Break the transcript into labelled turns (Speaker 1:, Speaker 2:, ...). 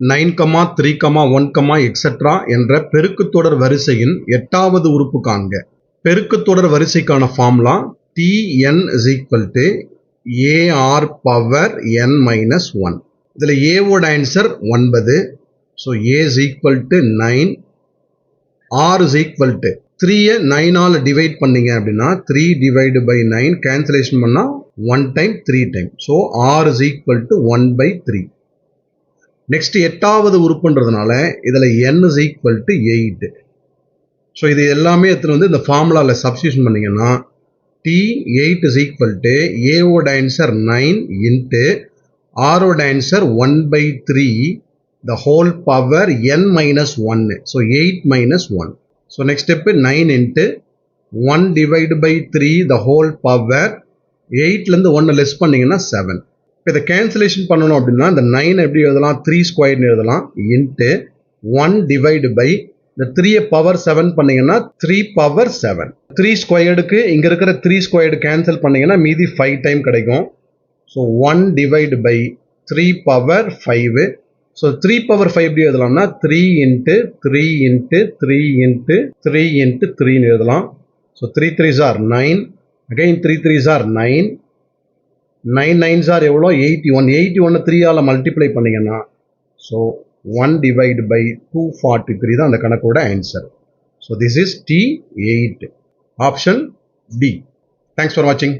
Speaker 1: Nine comma three comma one comma etcetera என்ற பெருக்குத்தொடர் வரிசையின் எட்டாவது உறுப்பு காண்க. பெருக்குத்தொடர் வரிசைக்கான formula t n is equal to a r power n minus one இதில் ஏவோட ஆன்சர் ஒன்பது. So a is equal to nine r is equal to த்ரீயை நைனால் டிவைட் பண்ணீங்க அப்படின்னா three divide by nine cancellation பண்ணால் one time three time so r is equal to one by three next எட்டாவது உறுப்புன்றதுனால இதில் n is equal to eight so இது எல்லாமே எடுத்துகிட்டு வந்து இந்த ஃபார்முலாவில் சப்ஸ்டியூஷன் பண்ணிங்கன்னா t eight is equal to ஏவோட ஆன்சர் நைன் இன்ட்டு ஆரோட answer one by three the whole power n minus ஒன்னு so eight minus one so next step nine into one divide by three the whole power எயிட்லேருந்து ஒன்று less பண்ணிங்கன்னா seven இப்போ இதை cancellation பண்ணணும் அப்படின்னா இந்த nine எப்படி எழுதலாம்? த்ரீ ஸ்கொயர்னு எழுதலாம். இன்ட்டு ஒன் டிவைடு பை இந்த த்ரீயை பவர் செவன் பண்ணீங்கன்னா த்ரீ பவர் செவன் த்ரீ ஸ்கொயர்டுக்கு இங்கே இருக்கிற த்ரீ ஸ்கொயர்டு கேன்சல் பண்ணீங்கன்னா மீதி ஃபைவ் டைம் கிடைக்கும். So one divide by three power five so three power five எப்படி எழுதலாம்னா three into three into three into three into த்ரீன்னு எழுதலாம். So three threes are nine again three threes are nine nine nines are எவ்வளோ? Eighty one eighty ஒன்று த்ரீயால் multiply பண்ணிங்கன்னா so one divide by two forty three தான் அந்த கணக்கோட answer so this is t eight option B thanks for வாட்சிங்